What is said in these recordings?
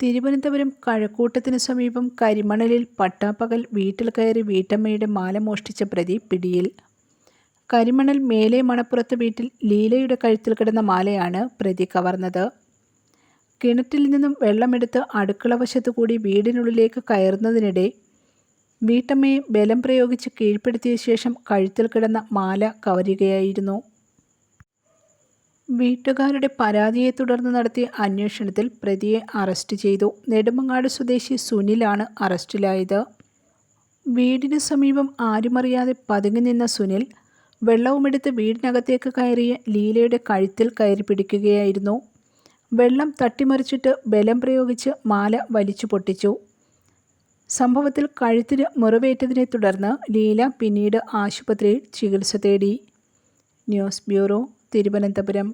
തിരുവനന്തപുരം കഴക്കൂട്ടത്തിന് സമീപം കരിമണലിൽ പട്ടാപ്പകൽ വീട്ടിൽ കയറി വീട്ടമ്മയുടെ മാല മോഷ്ടിച്ച പ്രതി പിടിയിൽ. കരിമണൽ മേലെ മണപ്പുറത്ത് വീട്ടിൽ ലീലയുടെ കഴുത്തിൽ കിടന്ന മാലയാണ് പ്രതി കവർന്നത്. കിണറ്റിൽ നിന്നും വെള്ളമെടുത്ത് അടുക്കള വശത്തുകൂടി വീടിനുള്ളിലേക്ക് കയറുന്നതിനിടെ വീട്ടമ്മയെ ബലം പ്രയോഗിച്ച് കീഴ്പ്പെടുത്തിയ ശേഷം കഴുത്തിൽ കിടന്ന മാല കവരുകയായിരുന്നു. വീട്ടുകാരുടെ പരാതിയെ തുടർന്ന് നടത്തിയ അന്വേഷണത്തിൽ പ്രതിയെ അറസ്റ്റ് ചെയ്തു. നെടുമങ്ങാട് സ്വദേശി സുനിലാണ് അറസ്റ്റിലായത്. വീടിന് സമീപം ആരുമറിയാതെ പതുങ്ങി നിന്ന സുനിൽ വെള്ളവുമെടുത്ത് വീടിനകത്തേക്ക് കയറിയ ലീലയുടെ കഴുത്തിൽ കയറി പിടിക്കുകയായിരുന്നു. വെള്ളം തട്ടിമറിച്ചിട്ട് ബലം പ്രയോഗിച്ച് മാല വലിച്ചു പൊട്ടിച്ചു. സംഭവത്തിൽ കഴുത്തിന് മുറിവേറ്റതിനെ തുടർന്ന് ലീല പിന്നീട് ആശുപത്രിയിൽ ചികിത്സ തേടി. ന്യൂസ് ബ്യൂറോ തിരുവനന്തപുരം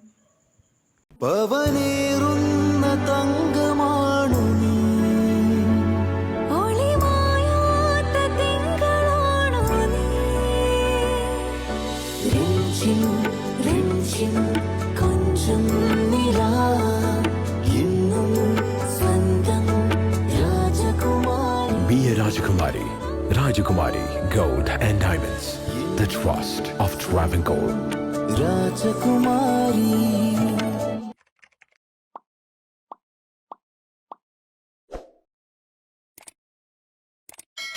പവനേറുന്ന തങ്കമാണു Rajakumari. Rajakumari Gold and Diamonds. The trust of Travancore. Rajkumar